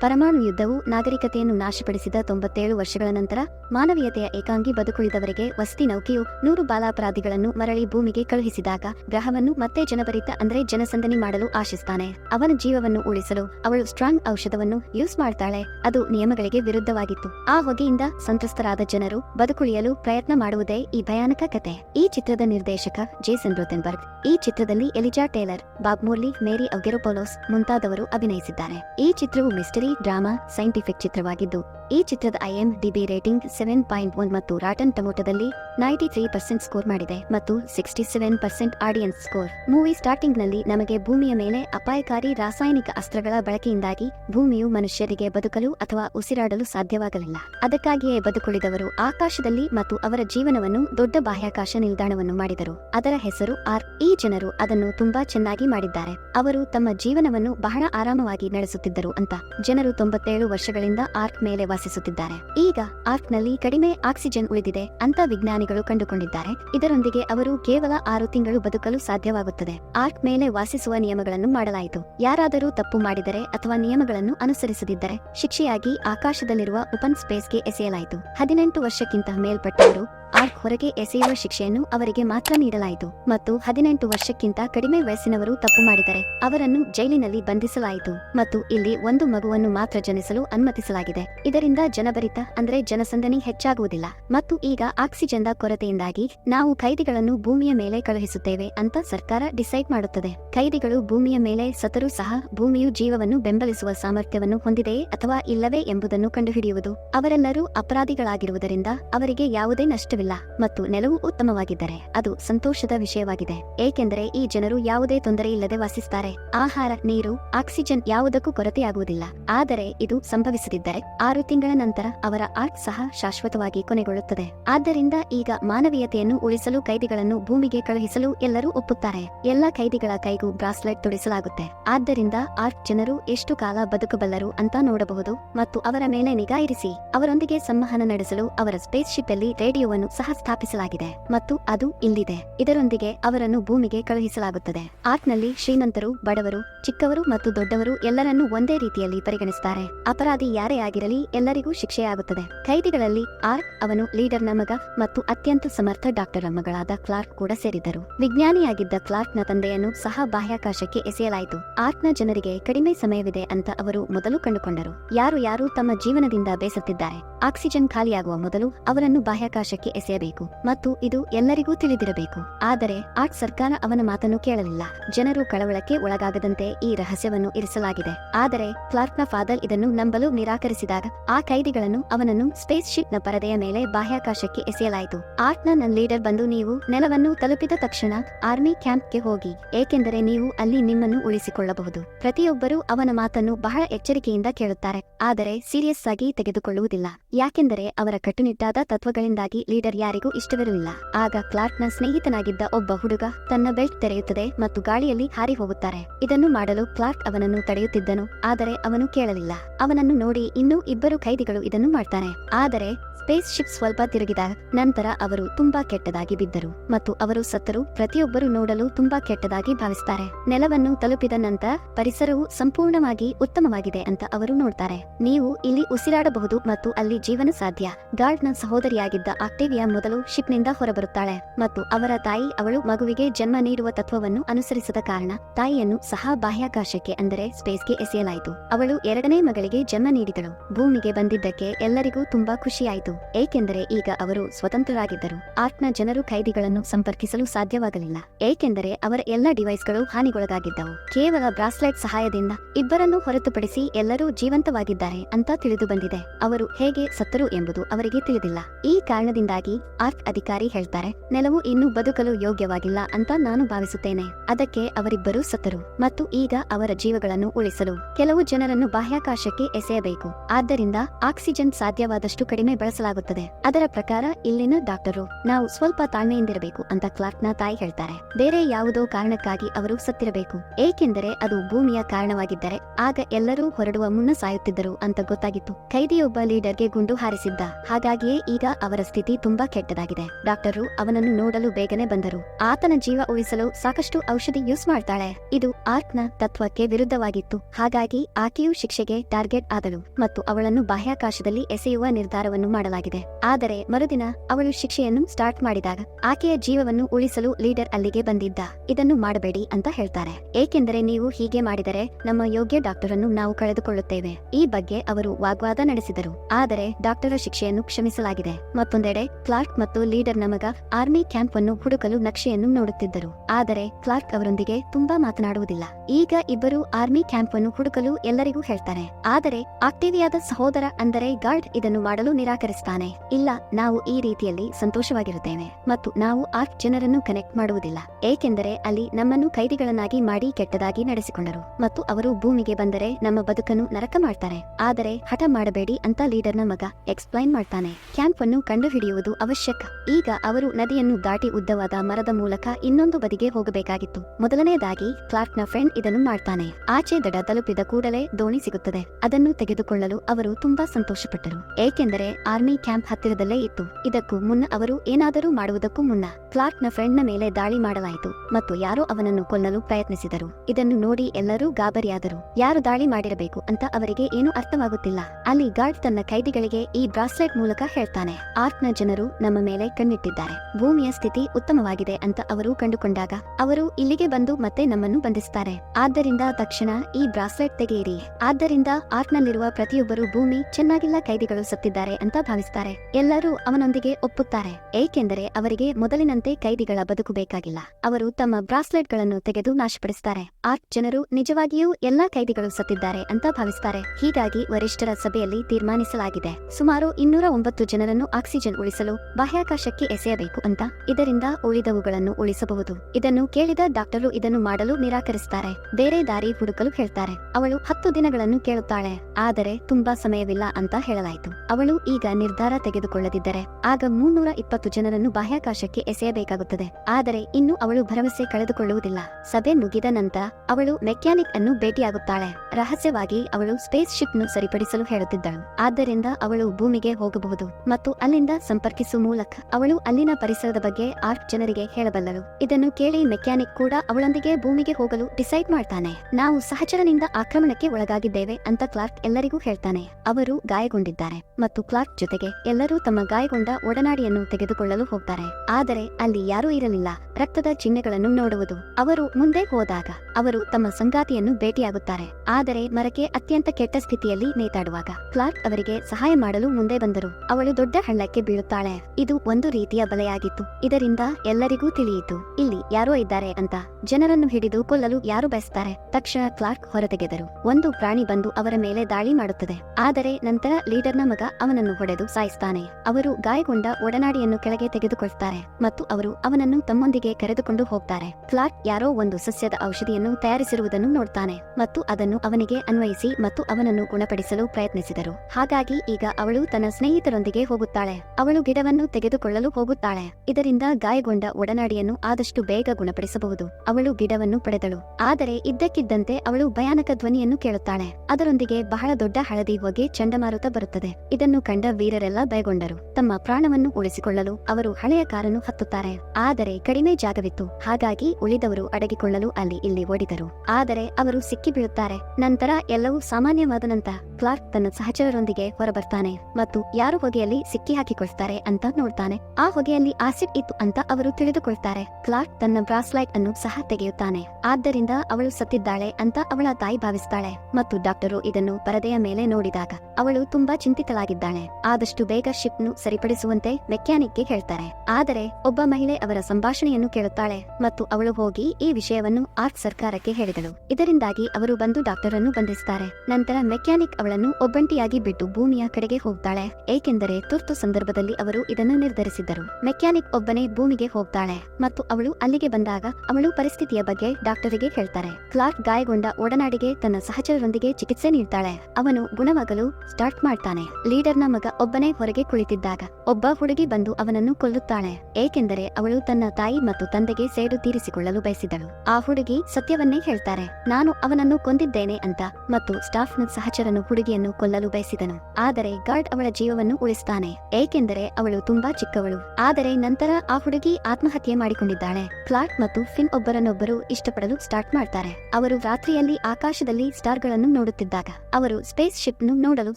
ಪರಮಾಣು ಯುದ್ಧವು ನಾಗರಿಕತೆಯನ್ನು ನಾಶಪಡಿಸಿದ ತೊಂಬತ್ತೇಳು ವರ್ಷಗಳ ನಂತರ ಮಾನವೀಯತೆಯ ಏಕಾಂಗಿ ಬದುಕುಳಿದವರಿಗೆ ವಸತಿ ನೌಕೆಯು ನೂರು ಬಾಲಾಪರಾಧಿಗಳನ್ನು ಮರಳಿ ಭೂಮಿಗೆ ಕಳುಹಿಸಿದಾಗ ಗ್ರಹವನ್ನು ಮತ್ತೆ ಜನಭರಿತ ಅಂದ್ರೆ ಜನಸಂದಣಿ ಮಾಡಲು ಆಶಿಸ್ತಾನೆ. ಅವನ ಜೀವವನ್ನು ಉಳಿಸಲು ಅವಳು ಸ್ಟ್ರಾಂಗ್ ಔಷಧವನ್ನು ಯೂಸ್ ಮಾಡ್ತಾಳೆ. ಅದು ನಿಯಮಗಳಿಗೆ ವಿರುದ್ಧವಾಗಿತ್ತು. ಆ ಹೊಗೆಯಿಂದ ಸಂತ್ರಸ್ತರಾದ ಜನರು ಬದುಕುಳಿಯಲು ಪ್ರಯತ್ನ ಮಾಡುವುದೇ ಈ ಭಯಾನಕ ಕತೆ. ಈ ಚಿತ್ರದ ನಿರ್ದೇಶಕ ಜೇಸನ್ ರೋತೆನ್ಬರ್ಗ್ ಈ ಚಿತ್ರದಲ್ಲಿ Eliza Taylor, Bob Morley, Marie Avgeropoulos ಮುಂತಾದವರು ಅಭಿನಯಿಸಿದ್ದಾರೆ. ಈ ಚಿತ್ರವು ಮಿಸ್ಟರಿ ಡ್ರಾಮಾ ಸೈಂಟಿಫಿಕ್ ಚಿತ್ರವಾಗಿದ್ದು, ಈ ಚಿತ್ರದ IMDb rating seven point one ಮತ್ತು ರಾಟನ್ ಟೊಮೊಟೊದಲ್ಲಿ ನೈಂಟಿ ತ್ರೀ ಪರ್ಸೆಂಟ್ ಸ್ಕೋರ್ ಮಾಡಿದೆ ಮತ್ತು sixty seven percent audience score. Movie ಸ್ಟಾರ್ಟಿಂಗ್ನಲ್ಲಿ ನಮಗೆ ಭೂಮಿಯ ಮೇಲೆ ಅಪಾಯಕಾರಿ ರಾಸಾಯನಿಕ ಅಸ್ತ್ರಗಳ ಬಳಕೆಯಿಂದಾಗಿ ಭೂಮಿಯು ಮನುಷ್ಯರಿಗೆ ಬದುಕಲು ಅಥವಾ ಉಸಿರಾಡಲು ಸಾಧ್ಯವಾಗಲಿಲ್ಲ. ಅದಕ್ಕಾಗಿಯೇ ಬದುಕುಳಿದವರು ಆಕಾಶದಲ್ಲಿ ಮತ್ತು ಅವರ ಜೀವನವನ್ನು ದೊಡ್ಡ ಬಾಹ್ಯಾಕಾಶ ನಿಲ್ದಾಣವನ್ನು ಮಾಡಿದರು. ಅದರ ಹೆಸರು ಆರ್. ಈ ಜನರು ಅದನ್ನು ತುಂಬಾ ಚೆನ್ನಾಗಿ ಮಾಡಿದ್ದಾರೆ. ಅವರು ತಮ್ಮ ಜೀವನವನ್ನು ಬಹಳ ಆರಾಮವಾಗಿ ನಡೆಸುತ್ತಿದ್ದರು ಅಂತ ಜನರು ತೊಂಬತ್ತೇಳು ವರ್ಷಗಳಿಂದ ಆರ್ಕ್ ಮೇಲೆ ವಾಸಿಸುತ್ತಿದ್ದಾರೆ. ಈಗ ಆರ್ಕ್ನಲ್ಲಿ ಕಡಿಮೆ ಆಕ್ಸಿಜನ್ ಉಳಿದಿದೆ ಅಂತ ವಿಜ್ಞಾನಿಗಳು ಕಂಡುಕೊಂಡಿದ್ದಾರೆ. ಇದರೊಂದಿಗೆ ಅವರು ಕೇವಲ ಆರು ತಿಂಗಳು ಬದುಕಲು ಸಾಧ್ಯವಾಗುತ್ತದೆ. ಆರ್ಕ್ ಮೇಲೆ ವಾಸಿಸುವ ನಿಯಮಗಳನ್ನು ಮಾಡಲಾಯಿತು. ಯಾರಾದರೂ ತಪ್ಪು ಮಾಡಿದರೆ ಅಥವಾ ನಿಯಮಗಳನ್ನು ಅನುಸರಿಸದಿದ್ದರೆ ಶಿಕ್ಷೆಯಾಗಿ ಆಕಾಶದಲ್ಲಿರುವ ಓಪನ್ ಸ್ಪೇಸ್ಗೆ ಎಸೆಯಲಾಯಿತು. ಹದಿನೆಂಟು ವರ್ಷಕ್ಕಿಂತ ಮೇಲ್ಪಟ್ಟವರು ಆರ್ಕ್ ಹೊರಗೆ ಎಸೆಯುವ ಶಿಕ್ಷೆಯನ್ನು ಅವರಿಗೆ ಮಾತ್ರ ನೀಡಲಾಯಿತು. ಮತ್ತು ಹದಿನೆಂಟು ವರ್ಷಕ್ಕಿಂತ ಕಡಿಮೆ ವಯಸ್ಸಿನವರು ತಪ್ಪು ಮಾಡಿದರೆ ಅವರನ್ನು ಜೈಲಿನಲ್ಲಿ ಬಂಧಿಸಲಾಯಿತು. ಮತ್ತು ಇಲ್ಲಿ ಒಂದು ಮಗುವನ್ನು ಮಾತ್ರ ಜನಿಸಲು ಅನುಮತಿಸಲಾಗಿದೆ. ಇದರಿಂದ ಜನಭರಿತ, ಅಂದ್ರೆ ಜನಸಂದಣಿ ಹೆಚ್ಚಾಗುವುದಿಲ್ಲ. ಮತ್ತು ಈಗ ಆಕ್ಸಿಜನ್ದ ಕೊರತೆಯಿಂದಾಗಿ ನಾವು ಖೈದಿಗಳನ್ನು ಭೂಮಿಯ ಮೇಲೆ ಕಳುಹಿಸುತ್ತೇವೆ ಅಂತ ಸರ್ಕಾರ ಡಿಸೈಡ್ ಮಾಡುತ್ತದೆ. ಖೈದಿಗಳು ಭೂಮಿಯ ಮೇಲೆ ಸತರೂ ಸಹ ಭೂಮಿಯು ಜೀವವನ್ನು ಬೆಂಬಲಿಸುವ ಸಾಮರ್ಥ್ಯವನ್ನು ಹೊಂದಿದೆಯೇ ಅಥವಾ ಇಲ್ಲವೇ ಎಂಬುದನ್ನು ಕಂಡುಹಿಡಿಯುವುದು. ಅವರೆಲ್ಲರೂ ಅಪರಾಧಿಗಳಾಗಿರುವುದರಿಂದ ಅವರಿಗೆ ಯಾವುದೇ ನಷ್ಟವಿಲ್ಲ ಮತ್ತು ನೆಲವು ಉತ್ತಮವಾಗಿದ್ದರೆ ಅದು ಸಂತೋಷದ ವಿಷಯವಾಗಿದೆ. ಏಕೆಂದರೆ ಈ ಜನರು ಯಾವುದೇ ತೊಂದರೆ ಇಲ್ಲದೆ ವಾಸಿಸುತ್ತಾರೆ ಆಹಾರ, ನೀರು, ಆಕ್ಸಿಜನ್ ಯಾವುದಕ್ಕೂ ಕೊರತೆಯಾಗುವುದಿಲ್ಲ. ಆದರೆ ಇದು ಸಂಭವಿಸದಿದ್ದರೆ ಆರು ತಿಂಗಳ ನಂತರ ಅವರ ಆರ್ಟ್ ಸಹ ಶಾಶ್ವತವಾಗಿ ಕೊನೆಗೊಳ್ಳುತ್ತದೆ. ಆದ್ದರಿಂದ ಈಗ ಮಾನವೀಯತೆಯನ್ನು ಉಳಿಸಲು ಕೈದಿಗಳನ್ನು ಭೂಮಿಗೆ ಕಳುಹಿಸಲು ಎಲ್ಲರೂ ಒಪ್ಪುತ್ತಾರೆ. ಎಲ್ಲ ಕೈದಿಗಳ ಕೈಗೂ ಬ್ರಾಸ್ಲೆಟ್ ತೊಡಿಸಲಾಗುತ್ತೆ. ಆದ್ದರಿಂದ ಆರ್ಟ್ ಜನರು ಎಷ್ಟು ಕಾಲ ಬದುಕಬಲ್ಲರು ಅಂತ ನೋಡಬಹುದು ಮತ್ತು ಅವರ ಮೇಲೆ ನಿಗಾ ಇರಿಸಿ, ಅವರೊಂದಿಗೆ ಸಂವಹನ ನಡೆಸಲು ಅವರ ಸ್ಪೇಸ್ ಶಿಪ್ ಅಲ್ಲಿ ರೇಡಿಯೋವನ್ನು ಸಹ ಸ್ಥಾಪಿಸಲಾಗಿದೆ ಮತ್ತು ಅದು ಇಲ್ಲಿದೆ. ಇದರೊಂದಿಗೆ ಅವರನ್ನು ಭೂಮಿಗೆ ಕಳುಹಿಸಲಾಗುತ್ತದೆ. ಆರ್ಟ್ನಲ್ಲಿ ಶ್ರೀಮಂತರು, ಬಡವರು, ಚಿಕ್ಕವರು ಮತ್ತು ದೊಡ್ಡವರು ಎಲ್ಲರನ್ನೂ ಒಂದೇ ರೀತಿಯಲ್ಲಿ ಪರಿಗಣಿಸುತ್ತಾರೆ ಅಪರಾಧಿ ಯಾರೇ ಆಗಿರಲಿ, ಎಲ್ಲರಿಗೂ ಶಿಕ್ಷೆಯಾಗುತ್ತದೆ. ಖೈದಿಗಳಲ್ಲಿ ಆರ್ಕ್ ಅವನು ಲೀಡರ್ನ ಮಗ ಮತ್ತು ಅತ್ಯಂತ ಸಮರ್ಥ ಡಾಕ್ಟರ್ ಮಗಳಾದ ಕ್ಲಾರ್ಕ್ ಕೂಡ ಸೇರಿದ್ದರು. ವಿಜ್ಞಾನಿಯಾಗಿದ್ದ ಕ್ಲಾರ್ಕ್ನ ತಂದೆಯನ್ನು ಸಹ ಬಾಹ್ಯಾಕಾಶಕ್ಕೆ ಎಸೆಯಲಾಯಿತು. ಆರ್ಕ್ನ ಜನರಿಗೆ ಕಡಿಮೆ ಸಮಯವಿದೆ ಅಂತ ಅವರು ಮೊದಲು ಕಂಡುಕೊಂಡರು. ಯಾರು ಯಾರು ತಮ್ಮ ಜೀವನದಿಂದ ಬೇಸತ್ತಿದ್ದಾರೆ. ಆಕ್ಸಿಜನ್ ಖಾಲಿಯಾಗುವ ಮೊದಲು ಅವರನ್ನು ಬಾಹ್ಯಾಕಾಶಕ್ಕೆ ಎಸೆಯಬೇಕು ಮತ್ತು ಇದು ಎಲ್ಲರಿಗೂ ತಿಳಿದಿರಬೇಕು. ಆದರೆ ಆರ್ಟ್ ಸರ್ಕಾರ ಅವನ ಮಾತನ್ನು ಕೇಳಲಿಲ್ಲ. ಜನರು ಕಳವಳಕ್ಕೆ ಒಳಗಾಗದಂತೆ ಈ ರಹಸ್ಯವನ್ನು ಇರಿಸಲಾಗಿದೆ. ಆದರೆ ಕ್ಲಾರ್ಕ್ನ ಫಾದರ್ ಇದನ್ನು ನಂಬಲು ನಿರಾಕರಿಸಿದಾಗ ಆ ಕೈದಿಗಳನ್ನು ಅವನನ್ನು ಸ್ಪೇಸ್ ಶಿಪ್ನ ಪರದೆಯ ಮೇಲೆ ಬಾಹ್ಯಾಕಾಶಕ್ಕೆ ಎಸೆಯಲಾಯಿತು. ಆರ್ಟ್ನ ನನ್ನ ಲೀಡರ್ ಬಂದು ನೀವು ನೆಲವನ್ನು ತಲುಪಿದ ತಕ್ಷಣ ಆರ್ಮಿ ಕ್ಯಾಂಪ್ಗೆ ಹೋಗಿ, ಏಕೆಂದರೆ ನೀವು ಅಲ್ಲಿ ನಿಮ್ಮನ್ನು ಉಳಿಸಿಕೊಳ್ಳಬಹುದು. ಪ್ರತಿಯೊಬ್ಬರೂ ಅವನ ಮಾತನ್ನು ಬಹಳ ಎಚ್ಚರಿಕೆಯಿಂದ ಕೇಳುತ್ತಾರೆ, ಆದರೆ ಸೀರಿಯಸ್ ಆಗಿ ತೆಗೆದುಕೊಳ್ಳುವುದಿಲ್ಲ, ಯಾಕೆಂದರೆ ಅವರ ಕಟ್ಟುನಿಟ್ಟಾದ ತತ್ವಗಳಿಂದಾಗಿ ಲೀಡರ್ ಯಾರಿಗೂ ಇಷ್ಟವಿರಲಿಲ್ಲ. ಆಗ ಕ್ಲಾರ್ಕ್ನ ಸ್ನೇಹಿತನಾಗಿದ್ದ ಒಬ್ಬ ಹುಡುಗ ತನ್ನ ಬೆಲ್ಟ್ ತೆರೆಯುತ್ತದೆ ಮತ್ತು ಗಾಳಿಯಲ್ಲಿ ಹಾರಿ ಹೋಗುತ್ತಾರೆ. ಇದನ್ನು ಮಾಡಲು ಕ್ಲಾರ್ಕ್ ಅವನನ್ನು ತಡೆಯುತ್ತಿದ್ದನು, ಆದರೆ ಅವನು ಕೇಳಲಿಲ್ಲ. ಅವನನ್ನು ನೋಡಿ ಇನ್ನೂ ಇಬ್ಬರು ಖೈದಿಗಳು ಇದನ್ನು ಮಾಡ್ತಾರೆ ಆದರೆ ಸ್ಪೇಸ್ ಶಿಪ್ ಸ್ವಲ್ಪ ತಿರುಗಿದ ನಂತರ ಅವರು ತುಂಬಾ ಕೆಟ್ಟದಾಗಿ ಬಿದ್ದರು ಮತ್ತು ಅವರು ಸತ್ತರು ಪ್ರತಿಯೊಬ್ಬರು ನೋಡಲು ತುಂಬಾ ಕೆಟ್ಟದಾಗಿ ಭಾವಿಸುತ್ತಾರೆ ನೆಲವನ್ನು ತಲುಪಿದ ನಂತರ ಪರಿಸರವು ಸಂಪೂರ್ಣವಾಗಿ ಉತ್ತಮವಾಗಿದೆ ಅಂತ ಅವರು ನೋಡ್ತಾರೆ. ನೀವು ಇಲ್ಲಿ ಉಸಿರಾಡಬಹುದು ಮತ್ತು ಅಲ್ಲಿ ಜೀವನ ಸಾಧ್ಯ. ಗಾರ್ಡ್ನ ಸಹೋದರಿಯಾಗಿದ್ದ ಆಕ್ಟೇವಿಯಾ ಮೊದಲು ಶಿಪ್ನಿಂದ ಹೊರಬರುತ್ತಾಳೆ ಮತ್ತು ಅವರ ತಾಯಿ ಅವಳು ಮಗುವಿಗೆ ಜನ್ಮ ನೀಡುವ ತತ್ವವನ್ನು ಅನುಸರಿಸದ ಕಾರಣ ತಾಯಿಯನ್ನು ಸಹ ಬಾಹ್ಯಾಕಾಶಕ್ಕೆ ಅಂದರೆ ಸ್ಪೇಸ್ಗೆ ಎಸೆಯಲಾಯಿತು. ಅವಳು ಎರಡನೇ ಮಗಳಿಗೆ ಜನ್ಮ ನೀಡಿದಳು. ಭೂಮಿಗೆ ಬಂದಿದ್ದಕ್ಕೆ ಎಲ್ಲರಿಗೂ ತುಂಬಾ ಖುಷಿಯಾಯಿತು. ಏಕೆಂದರೆ ಈಗ ಅವರು ಸ್ವತಂತ್ರರಾಗಿದ್ದರು. ಆರ್ಟ್ನ ಜನರು ಖೈದಿಗಳನ್ನು ಸಂಪರ್ಕಿಸಲು ಸಾಧ್ಯವಾಗಲಿಲ್ಲ. ಏಕೆಂದರೆ ಅವರ ಎಲ್ಲ ಡಿವೈಸ್ಗಳು ಹಾನಿಗೊಳಗಾಗಿದ್ದವು. ಕೇವಲ ಬ್ರಾಸ್ಲೆಟ್ ಸಹಾಯದಿಂದ ಇಬ್ಬರನ್ನು ಹೊರತುಪಡಿಸಿ ಎಲ್ಲರೂ ಜೀವಂತವಾಗಿದ್ದಾರೆ ಅಂತ ತಿಳಿದು ಬಂದಿದೆ ಅವರು ಹೇಗೆ ಸತ್ತರು ಎಂಬುದು ಅವರಿಗೆ ತಿಳಿದಿಲ್ಲ. ಈ ಕಾರಣದಿಂದಾಗಿ ಆರ್ಟ್ ಅಧಿಕಾರಿ ಹೇಳ್ತಾರೆ, ನೆಲವು ಇನ್ನೂ ಬದುಕಲು ಯೋಗ್ಯವಾಗಿಲ್ಲ ಅಂತ ನಾನು ಭಾವಿಸುತ್ತೇನೆ. ಅದಕ್ಕೆ ಅವರಿಬ್ಬರೂ ಸತ್ತರು. ಮತ್ತು ಈಗ ಅವರ ಜೀವಗಳನ್ನು ಉಳಿಸಲು ಕೆಲವು ಜನರನ್ನು ಬಾಹ್ಯಾಕಾಶಕ್ಕೆ ಎಸೆಯಬೇಕು. ಆದ್ದರಿಂದ ಆಕ್ಸಿಜನ್ ಸಾಧ್ಯವಾದಷ್ಟು ಕಡಿಮೆ ಬಳಸಲಾಗುತ್ತದೆ. ಅದರ ಪ್ರಕಾರ ಇಲ್ಲಿನ ಡಾಕ್ಟರು, ನಾವು ಸ್ವಲ್ಪ ತಾಳ್ಮೆಯಿಂದಿರಬೇಕು ಅಂತ ಕ್ಲಾರ್ಕ್ನ ತಾಯಿ ಹೇಳ್ತಾರೆ. ಬೇರೆ ಯಾವುದೋ ಕಾರಣಕ್ಕಾಗಿ ಅವರು ಸತ್ತಿರಬೇಕು. ಏಕೆಂದರೆ ಅದು ಭೂಮಿಯ ಕಾರಣವಾಗಿದ್ದರೆ ಆಗ ಎಲ್ಲರೂ ಹೊರಡುವ ಮುನ್ನ ಸಾಯುತ್ತಿದ್ದರು ಅಂತ ಗೊತ್ತಾಗಿತ್ತು. ಖೈದಿಯೊಬ್ಬ ಲೀಡರ್ಗೆ ಗುಂಡು ಹಾರಿಸಿದ್ದ. ಹಾಗಾಗಿಯೇ ಈಗ ಅವರ ಸ್ಥಿತಿ ತುಂಬಾ ಕೆಟ್ಟದಾಗಿದೆ. ಡಾಕ್ಟರು ಅವನನ್ನು ನೋಡಲು ಬೇಗನೆ ಬಂದರು. ಆತನ ಜೀವ ಉಳಿಸಲು ಸಾಕಷ್ಟು ಔಷಧಿ ಯೂಸ್ ಮಾಡ್ತಾಳೆ. ಇದು ಆರ್ಕ್ನ ತತ್ವಕ್ಕೆ ವಿರುದ್ಧವಾಗಿತ್ತು. ಹಾಗಾಗಿ ಆಕೆಯು ಶಿಕ್ಷೆಗೆ ಟಾರ್ಗೆಟ್ ಆದಳು ಮತ್ತು ಅವಳನ್ನು ಬಾಹ್ಯಾಕಾಶದಲ್ಲಿ ಎಸೆಯುವ ನಿರ್ಧಾರವನ್ನು ಮಾಡಲಾಗಿದೆ. ಆದರೆ ಮರುದಿನ ಅವಳು ಶಿಕ್ಷೆಯನ್ನು ಸ್ಟಾರ್ಟ್ ಮಾಡಿದಾಗ ಆಕೆಯ ಜೀವವನ್ನು ಉಳಿಸಲು ಲೀಡರ್ ಅಲ್ಲಿಗೆ ಬಂದಿದ್ದ. ಇದನ್ನು ಮಾಡಬೇಡಿ ಅಂತ ಹೇಳ್ತಾರೆ. ಏಕೆಂದರೆ ನೀವು ಹೀಗೆ ಮಾಡಿದರೆ ನಮ್ಮ ಯೋಗ್ಯ ಡಾಕ್ಟರ್ ಅನ್ನು ನಾವು ಕಳೆದುಕೊಳ್ಳುತ್ತೇವೆ. ಈ ಬಗ್ಗೆ ಅವರು ವಾಗ್ವಾದ ನಡೆಸಿದರು. ಆದರೆ ಡಾಕ್ಟರ ಶಿಕ್ಷೆಯನ್ನು ಕ್ಷಮಿಸಲಾಗಿದೆ. ಮತ್ತೊಂದೆಡೆ ಕ್ಲಾರ್ಕ್ ಮತ್ತು ಲೀಡರ್ ನಮಗ ಆರ್ಮಿ ಕ್ಯಾಂಪ್ ಅನ್ನು ಹುಡುಕಲು ನಕ್ಷೆಯನ್ನು ನೋಡುತ್ತಿದ್ದರು. ಆದರೆ ಕ್ಲಾರ್ಕ್ ಅವರೊಂದಿಗೆ ತುಂಬಾ ಮಾತನಾಡುವುದಿಲ್ಲ. ಈಗ ಇಬ್ಬರು ಆರ್ಮಿ ಕ್ಯಾಂಪ್ ಅನ್ನು ಹುಡುಕಲು ಎಲ್ಲರಿಗೂ ಹೇಳ್ತಾರೆ ಆದರೆ ಆಕ್ಟೇವಿಯಾದ ಸಹೋದರ ಅಂದರೆ ಗಾರ್ಡ್ ಇದನ್ನು ಮಾಡಲು ನಿರಾಕರಿಸ್ತಾನೆ. ಇಲ್ಲ, ನಾವು ಈ ರೀತಿಯಲ್ಲಿ ಸಂತೋಷವಾಗಿರುತ್ತೇವೆ ಮತ್ತು ನಾವು ಆರ್ಕ್ ಜನರನ್ನು ಕನೆಕ್ಟ್ ಮಾಡುವುದಿಲ್ಲ. ಏಕೆಂದರೆ ಅಲ್ಲಿ ನಮ್ಮನ್ನು ಕೈದಿಗಳನ್ನಾಗಿ ಮಾಡಿ ಕೆಟ್ಟದಾಗಿ ನಡೆಸಿಕೊಂಡರು ಮತ್ತು ಅವರು ಭೂಮಿಗೆ ಬಂದರೆ ನಮ್ಮ ಬದುಕನ್ನು ನರಕ ಮಾಡ್ತಾರೆ. ಆದರೆ ಹಠ ಮಾಡಬೇಡಿ ಅಂತ ಲೀಡರ್ನ ಮಗ ಎಕ್ಸ್ಪ್ಲೈನ್ ಮಾಡ್ತಾನೆ. ಕ್ಯಾಂಪ್ ಅನ್ನು ಕಂಡುಹಿಡಿಯುವುದು ಅವಶ್ಯಕ. ಈಗ ಅವರು ನದಿಯನ್ನು ದಾಟಿ ಉದ್ದವಾದ ಮರದ ಮೂಲಕ ಇನ್ನೊಂದು ಬದಿಗೆ ಹೋಗಬೇಕಾಗಿತ್ತು. ಮೊದಲನೆಯದಾಗಿ ಕ್ಲಾರ್ಕ್ನ ಫ್ರೆಂಡ್ ಇದನ್ನು ಮಾಡ್ತಾನೆ. ಆಚೆ ದಡ ತಲುಪಿದ ಕೂಡಲೇ ದೋಣಿ ಸಿಗುತ್ತದೆ. ಅದನ್ನು ತೆಗೆದುಕೊಳ್ಳಲು ಅವರು ತುಂಬಾ ಸಂತೋಷಪಟ್ಟರು. ಏಕೆಂದರೆ ಆರ್ಮಿ ಕ್ಯಾಂಪ್ ಹತ್ತಿರದಲ್ಲೇ ಇತ್ತು. ಇದಕ್ಕೂ ಮುನ್ನ ಅವರು ಏನಾದರೂ ಮಾಡುವುದಕ್ಕೂ ಮುನ್ನ ಕ್ಲಾರ್ಕ್ನ ಫ್ರೆಂಡ್ನ ಮೇಲೆ ದಾಳಿ ಮಾಡಲಾಯಿತು ಮತ್ತು ಯಾರೋ ಅವನನ್ನು ಕೊಲ್ಲಲು ಪ್ರಯತ್ನಿಸಿದರು. ಇದನ್ನು ನೋಡಿ ಎಲ್ಲರೂ ಗಾಬರಿಯಾದರು. ಯಾರು ದಾಳಿ ಮಾಡಿರಬೇಕು ಅಂತ ಅವರಿಗೆ ಏನೂ ಅರ್ಥವಾಗುತ್ತಿಲ್ಲ. ಅಲ್ಲಿ ಗಾರ್ಡ್ ತನ್ನ ಕೈದಿಗಳಿಗೆ ಈ ಬ್ರಾಸ್ಲೆಟ್ ಮೂಲಕ ಹೇಳ್ತಾನೆ. ಆರ್ಕ್ನ ಜನರು ನಮ್ಮ ಮೇಲೆ ಕಣ್ಣಿಟ್ಟಿದ್ದಾರೆ. ಭೂಮಿಯ ಸ್ಥಿತಿ ಉತ್ತಮವಾಗಿದೆ ಅಂತ ಅವರು ಕಂಡುಕೊಂಡಾಗ ಅವರು ಇಲ್ಲಿಗೆ ಬಂದು ಮತ್ತೆ ನಮ್ಮನ್ನು ಬಂಧಿಸುತ್ತಾರೆ ಆದ್ದರಿಂದ ತಕ್ಷಣ ಈ ಬ್ರಾಸ್ಲೆಟ್ ತೆಗೆಯಿರಿ. ಆದ್ದರಿಂದ ಆರ್ಕ್ನಲ್ಲಿರುವ ಪ್ರತಿಯೊಬ್ಬರು ಭೂಮಿ ಚೆನ್ನಾಗಿಲ್ಲ ಕೈದಿಗಳು ಸತ್ತಿದ್ದಾರೆ ಅಂತ ಭಾವಿಸುತ್ತಾರೆ ಎಲ್ಲರೂ ಅವನೊಂದಿಗೆ ಒಪ್ಪುತ್ತಾರೆ. ಏಕೆಂದರೆ ಅವರಿಗೆ ಮೊದಲಿನಂತೆ ಕೈದಿಗಳ ಬದುಕು ಬೇಕಾಗಿಲ್ಲ. ಅವರು ತಮ್ಮ ಬ್ರಾಸ್ಲೆಟ್ಗಳನ್ನು ತೆಗೆದು ನಾಶಪಡಿಸುತ್ತಾರೆ ಆರ್ಕ್ ಜನರು ನಿಜವಾಗಿಯೂ ಎಲ್ಲಾ ಕೈದಿಗಳು ಸತ್ತಿದ್ದಾರೆ ಅಂತ ಭಾವಿಸ್ತಾರೆ. ಹೀಗಾಗಿ ವರಿಷ್ಠರ ಸಭೆಯಲ್ಲಿ ತೀರ್ಮಾನಿಸಲಾಗಿದೆ. ಸುಮಾರು ಇನ್ನೂರ ಒಂಬತ್ತು ಜನರನ್ನು ಆಕ್ಸಿಜನ್ ಉಳಿಸಲು ಬಾಹ್ಯಾಕಾಶಕ್ಕೆ ಎಸೆಯಬೇಕು ಅಂತ ಇದರಿಂದ ಉಳಿದವುಗಳನ್ನು ಉಳಿಸಬಹುದು. ಇದನ್ನು ಕೇಳಿದ ಡಾಕ್ಟರು ಇದನ್ನು ಮಾಡಲು ನಿರಾಕರಿಸುತ್ತಾರೆ ಬೇರೆ ದಾರಿ ಹುಡುಕಲು ಹೇಳ್ತಾರೆ. ಅವಳು ಹತ್ತು ದಿನಗಳನ್ನು ಕೇಳುತ್ತಾಳೆ. ಆದರೆ ತುಂಬಾ ಸಮಯವಿಲ್ಲ ಅಂತ ಹೇಳಲಾಯಿತು. ಅವಳು ಈಗ ನಿರ್ಧಾರ ತೆಗೆದುಕೊಳ್ಳದಿದ್ದರೆ ಆಗ ಮುನ್ನೂರ ಇಪ್ಪತ್ತು ಜನರನ್ನು ಬಾಹ್ಯಾಕಾಶಕ್ಕೆ ಎಸೆಯಬೇಕಾಗುತ್ತದೆ. ಆದರೆ ಇನ್ನು ಅವಳು ಭರವಸೆ ಕಳೆದುಕೊಳ್ಳುವುದಿಲ್ಲ. ಸಭೆ ಮುಗಿದ ನಂತರ ಅವಳು ಮೆಕ್ಯಾನಿಕ್ ಅನ್ನು ಭೇಟಿಯಾಗುತ್ತಾಳೆ. ರಹಸ್ಯವಾಗಿ ಅವಳು ಸ್ಪೇಸ್ ಶಿಪ್ ನು ಸರಿಪಡಿಸಲು ಹೇಳುತ್ತಿದ್ದಳು. ಆದ್ದರಿಂದ ಅವಳು ಭೂಮಿಗೆ ಹೋಗಬಹುದು ಮತ್ತು ಅಲ್ಲಿಂದ ಸಂಪರ್ಕಿಸುವ ಮೂಲಕ ಅವಳು ಅಲ್ಲಿನ ಪರಿಸರದ ಬಗ್ಗೆ ಆರ್ಟ್ ಜನರಿಗೆ ಹೇಳಬಲ್ಲಳು. ಇದನ್ನು ಕೇಳಿ ಮೆಕ್ಯಾನಿಕ್ ಕೂಡ ಅವಳೊಂದಿಗೆ ಭೂಮಿಗೆ ಹೋಗಲು ಡಿಸೈಡ್ ಮಾಡ್ತಾನೆ. ನಾವು ಸಹಚರನಿಂದ ಆಕ್ರಮಣಕ್ಕೆ ಒಳಗಾಗಿದ್ದೇವೆ ಅಂತ ಕ್ಲಾರ್ಕ್ ಎಲ್ಲರಿಗೂ ಹೇಳ್ತಾನೆ. ಅವರು ಗಾಯಗೊಂಡಿದ್ದಾರೆ ಮತ್ತು ಕ್ಲಾರ್ಕ್ ಜೊತೆಗೆ ಎಲ್ಲರೂ ತಮ್ಮ ಗಾಯಗೊಂಡ ಒಡನಾಡಿಯನ್ನು ತೆಗೆದುಕೊಳ್ಳಲು ಹೋಗ್ತಾರೆ. ಆದರೆ ಅಲ್ಲಿ ಯಾರೂ ಇರಲಿಲ್ಲ. ರಕ್ತದ ಚಿಹ್ನೆಗಳನ್ನು ನೋಡುವುದು. ಅವರು ಮುಂದೆ ಹೋದಾಗ ಅವರು ತಮ್ಮ ಸಂಗಾತಿಯನ್ನು ಭೇಟಿಯಾಗುತ್ತಾರೆ. ಆದರೆ ಮರಕ್ಕೆ ಅತ್ಯಂತ ಕೆಟ್ಟ ಸ್ಥಿತಿಯಲ್ಲಿ ನೇತಾಡುವಾಗ ಕ್ಲಾರ್ಕ್ ಅವರಿಗೆ ಸಹಾಯ ಮಾಡಲು ಮುಂದೆ ಬಂದರು. ಅವಳು ದೊಡ್ಡ ಹಳ್ಳಕ್ಕೆ ಬೀಳುತ್ತಾಳೆ. ಇದು ಒಂದು ರೀತಿಯ ಬಲೆಯಾಗಿತ್ತು. ಇದರಿಂದ ಎಲ್ಲರಿಗೂ ತಿಳಿಯಿತು. ಇಲ್ಲಿ ಯಾರೋ ಇದ್ದಾರೆ ಅಂತ ಜನರನ್ನು ಹಿಡಿದು ಕೊಲ್ಲಲು ಯಾರು ಬಯಸ್ತಾರೆ? ತಕ್ಷಣ ಕ್ಲಾರ್ಕ್ ಹೊರತೆಗೆದರು. ಒಂದು ಪ್ರಾಣಿ ಬಂದು ಅವರ ಮೇಲೆ ದಾಳಿ ಮಾಡುತ್ತದೆ. ಆದರೆ ನಂತರ ಲೀಡರ್ನ ಮಗ ಅವನನ್ನು ಹೊಡೆದು ಸಾಯಿಸ್ತಾನೆ. ಅವರು ಗಾಯಗೊಂಡ ಒಡನಾಡಿಯನ್ನು ಕೆಳಗೆ ತೆಗೆದುಕೊಳ್ತಾರೆ ಮತ್ತು ಅವರು ಅವನನ್ನು ತಮ್ಮೊಂದಿಗೆ ಕರೆದುಕೊಂಡು ಹೋಗ್ತಾರೆ. ಫ್ಲಾಟ್ ಯಾರೋ ಒಂದು ಸಸ್ಯದ ಔಷಧಿಯನ್ನು ತಯಾರಿಸಿರುವುದನ್ನು ನೋಡ್ತಾನೆ ಮತ್ತು ಅದನ್ನು ಅವನಿಗೆ ಅನ್ವಯಿಸಿ ಮತ್ತು ಅವನನ್ನು ಗುಣಪಡಿಸಲು ಪ್ರಯತ್ನಿಸಿದರು. ಹಾಗಾಗಿ ಈಗ ಅವಳು ತನ್ನ ಸ್ನೇಹಿತರೊಂದಿಗೆ ಹೋಗುತ್ತಾಳೆ. ಅವಳು ಗಿಡವನ್ನು ತೆಗೆದುಕೊಳ್ಳಲು ಹೋಗುತ್ತಾಳೆ. ಇದರಿಂದ ಗಾಯಗೊಂಡ ಒಡನಾಡಿಯನ್ನು ಆದಷ್ಟು ಬೇಗ ಗುಣಪಡಿಸಬಹುದು. ಅವಳು ಗಿಡವನ್ನು ಪಡೆದಳು. ಆದರೆ ಇದ್ದಕ್ಕಿದ್ದಂತೆ ಅವಳು ಭಯಾನಕ ಧ್ವನಿಯನ್ನು ಕೇಳುತ್ತಾಳೆ. ಅದರೊಂದಿಗೆ ಬಹಳ ದೊಡ್ಡ ಹಳದಿ ಹೊಗೆ ಚಂಡಮಾರುತ ಬರುತ್ತದೆ. ಇದನ್ನು ಕಂಡ ವೀರರೆಲ್ಲ ಭಯಗೊಂಡರು. ತಮ್ಮ ಪ್ರಾಣವನ್ನು ಉಳಿಸಿಕೊಳ್ಳಲು ಅವರು ಹಳೆಯ ಕಾರನ್ನು ಹತ್ತುತ್ತಾರೆ. ಆದರೆ ಕಡಿಮೆ ಜಾಗವಿತ್ತು. ಹಾಗಾಗಿ ಉಳಿದವರು ಅಡಗಿಕೊಳ್ಳಲು ಅಲ್ಲಿ ಇಲ್ಲಿ ಓಡಿದರು. ಆದರೆ ಅವರು ಸಿಕ್ಕಿ ಬೀಳುತ್ತಾರೆ. ನಂತರ ಎಲ್ಲವೂ ಸಾಮಾನ್ಯವಾದ ನಂತರ ಕ್ಲಾರ್ಕ್ ತನ್ನ ಸಹಚರರೊಂದಿಗೆ ಹೊರಬರ್ತಾನೆ ಮತ್ತು ಯಾರು ಹೊಗೆಯಲ್ಲಿ ಸಿಕ್ಕಿ ಹಾಕಿಕೊಳ್ತಾರೆ ಅಂತ ನೋಡ್ತಾನೆ. ಆ ಹೊಗೆಯಲ್ಲಿ ಆಸಿಡ್ ಇತ್ತು ಅಂತ ಅವರು ತಿಳಿದುಕೊಳ್ತಾರೆ. ಕ್ಲಾರ್ಕ್ ತನ್ನ ಬ್ರಾಸ್ಲೈಟ್ ಅನ್ನು ಸಹ ತೆಗೆಯುತ್ತಾನೆ. ಆದ್ದರಿಂದ ಅವಳು ಸತ್ತಿದ್ದಾಳೆ ಅಂತ ಅವಳ ತಾಯಿ ಭಾವಿಸ್ತಾಳೆ. ಮತ್ತು ಡಾಕ್ಟರು ಇದನ್ನು ಪರದೆಯ ಮೇಲೆ ನೋಡಿದಾಗ ಅವಳು ತುಂಬಾ ಚಿಂತಿತಳಾಗಿದ್ದಾಳೆ. ಆದಷ್ಟು ಬೇಗ ಶಿಪ್ ನು ಸರಿಪಡಿಸುವಂತೆ ಮೆಕ್ಯಾನಿಕ್ಗೆ ಹೇಳ್ತಾರೆ. ಆದರೆ ಒಬ್ಬ ಮಹಿಳೆ ಅವರ ಸಂಭಾಷಣೆಯನ್ನು ಕೇಳುತ್ತಾಳೆ ಮತ್ತು ಅವಳು ಹೋಗಿ ಈ ವಿಷಯವನ್ನು ಆರ್ಕ್ ಸರ್ಕಾರಕ್ಕೆ ಹೇಳಿದಳು. ಇದರಿಂದಾಗಿ ಅವರು ಬಂದು ಡಾಕ್ಟರ್ ಅನ್ನು ಬಂಧಿಸುತ್ತಾರೆ ನಂತರ ಮೆಕ್ಯಾನಿಕ್ ಅವಳನ್ನು ಒಬ್ಬಂಟಿಯಾಗಿ ಬಿಟ್ಟು ಭೂಮಿಯ ಕಡೆಗೆ ಹೋಗ್ತಾಳೆ. ಏಕೆಂದರೆ ತುರ್ತು ಸಂದರ್ಭದಲ್ಲಿ ಅವರು ಇದನ್ನು ನಿರ್ಧರಿಸಿದ್ದರು. ಮೆಕ್ಯಾನಿಕ್ ಒಬ್ಬನೇ ಭೂಮಿಗೆ ಹೋಗ್ತಾಳೆ ಮತ್ತು ಅವಳು ಅಲ್ಲಿಗೆ ಬಂದಾಗ ಅವಳು ಪರಿಸ್ಥಿತಿಯ ಬಗ್ಗೆ ಡಾಕ್ಟರಿಗೆ ಹೇಳ್ತಾರೆ. ಕ್ಲಾರ್ಕ್ ಗಾಯಗೊಂಡ ಒಡನಾಡಿಗೆ ತನ್ನ ಸಹಚರರೊಂದಿಗೆ ಚಿಕಿತ್ಸೆ ನೀಡ್ತಾಳೆ. ಅವನು ಗುಣವಾಗಲು ಸ್ಟಾರ್ಟ್ ಮಾಡ್ತಾನೆ. ಲೀಡರ್ನ ಮಗ ಒಬ್ಬನೇ ಹೊರಗೆ ಕುಳಿತಿದ್ದಾಗ ಒಬ್ಬ ಹುಡುಗಿ ಬಂದು ಅವನನ್ನು ಕೊಲ್ಲುತ್ತಾಳೆ. ಏಕೆಂದರೆ ಅವಳು ತನ್ನ ತಾಯಿ ಮತ್ತು ತಂದೆಗೆ ಸೇಡು ತೀರಿಸಿಕೊಳ್ಳಲು ಬಯಸಿದಳು. ಆ ಹುಡುಗಿ ಸತ್ಯವನ್ನೇ ಹೇಳ್ತಾರೆ. ನಾನು ಅವನನ್ನು ಕೊಂದಿದ್ದೇನೆ ಅಂತ ಮತ್ತು ಸ್ಟಾಫ್ನ ಸಹಚರನು ಹುಡುಗಿಯನ್ನು ಕೊಲ್ಲಲು ಬಯಸಿದನು. ಆದರೆ ಗಾರ್ಡ್ ಅವಳ ಜೀವವನ್ನು ಉಳಿಸ್ತಾನೆ. ಏಕೆಂದರೆ ಅವಳು ತುಂಬಾ ಚಿಕ್ಕವಳು. ಆದರೆ ನಂತರ ಆ ಹುಡುಗಿ ಆತ್ಮಹತ್ಯೆ ಮಾಡಿಕೊಂಡಿದ್ದಾಳೆ. ಫ್ಲಾಟ್ ಮತ್ತು ಫಿನ್ ಒಬ್ಬರನ್ನೊಬ್ಬರು ಇಷ್ಟಪಡಲು ಸ್ಟಾರ್ಟ್ ಮಾಡ್ತಾರೆ. ಅವರು ರಾತ್ರಿಯಲ್ಲಿ ಆಕಾಶದಲ್ಲಿ ಸ್ಟಾರ್ಗಳನ್ನು ನೋಡುತ್ತಿದ್ದಾಗ ಅವರು ಸ್ಪೇಸ್ ಶಿಪ್ ನು ನೋಡಲು